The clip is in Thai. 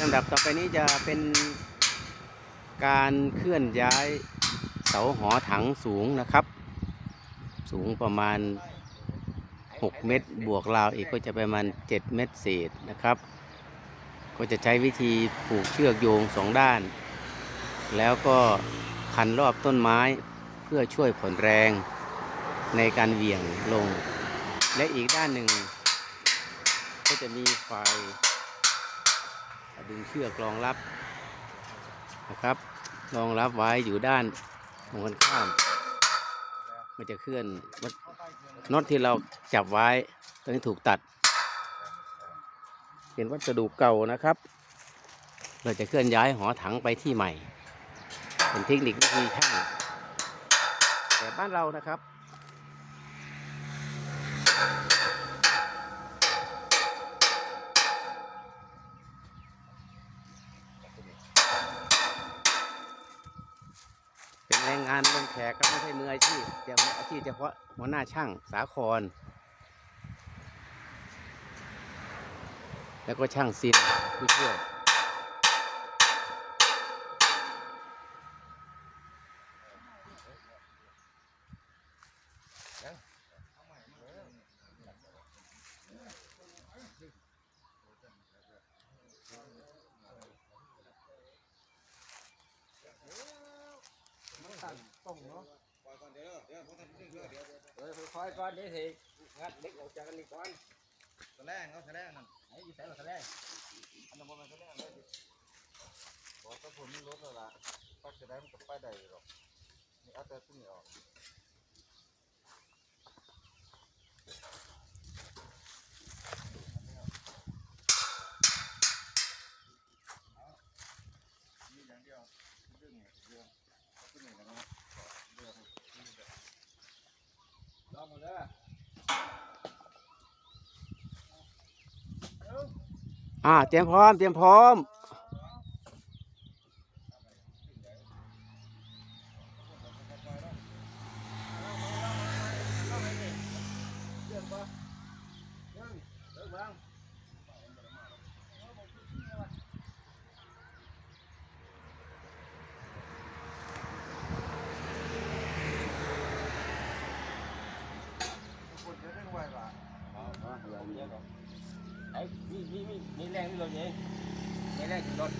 ลำดับต่อไปนี้จะเป็นการเคลื่อนย้ายเสาหอถังสูงนะครับ สูงประมาณ 6 เมตร บวกราวอีกก็จะประมาณ 7 เมตรเศษนะครับ ก็จะใช้วิธีผูกเชือกโยงสองด้าน แล้วก็พันรอบต้นไม้เพื่อช่วยผ่อนแรงในการเหวี่ยงลง และอีกด้านหนึ่ง ก็จะมีไฟ ดึงเชือกรองรับนะครับรองรับไว้อยู่ด้านตรงกันข้าม มันจะเคลื่อนน็อตที่เราจับไว้ตอนนี้ถูกตัด เป็นวัสดุเก่านะครับ เราจะเคลื่อนย้ายหอถังไปที่ใหม่ เป็นเทคนิควิธีช่างแต่บ้านเรานะครับ เป็น แรงงานลงแขกก็ไม่ใช่มืออาชีพแต่อาชีพเฉพาะหัวหน้าช่างสาคร แล้วก็ช่างซินผู้ช่วย ต้องเนาะ เออค่อยๆก่อนเดี๋ยวสิงัดเด็กออกจากกันนี่ก่อนแสลงเขาแสลงนั่นไอ้ยี่แส่มาแสดงอันนั้นบ่แมันแสลงเลยบอกถ้าผมมีรถแล้วล่ะปักจะได้มันก็ไปได้หรอกนี่เอาแต่ตัวนี้ออกนี่อย่างเดียวดึงเรื่องเอาตัวนี้แล้วนะเรื่อง ลองหมดเลย อ่า เตรียมพร้อม เตรียมพร้อมคนจะเรื่องไวล่ะ ไอ้ มีมีมีมีแรงที่เราเองมีแรงที่รถ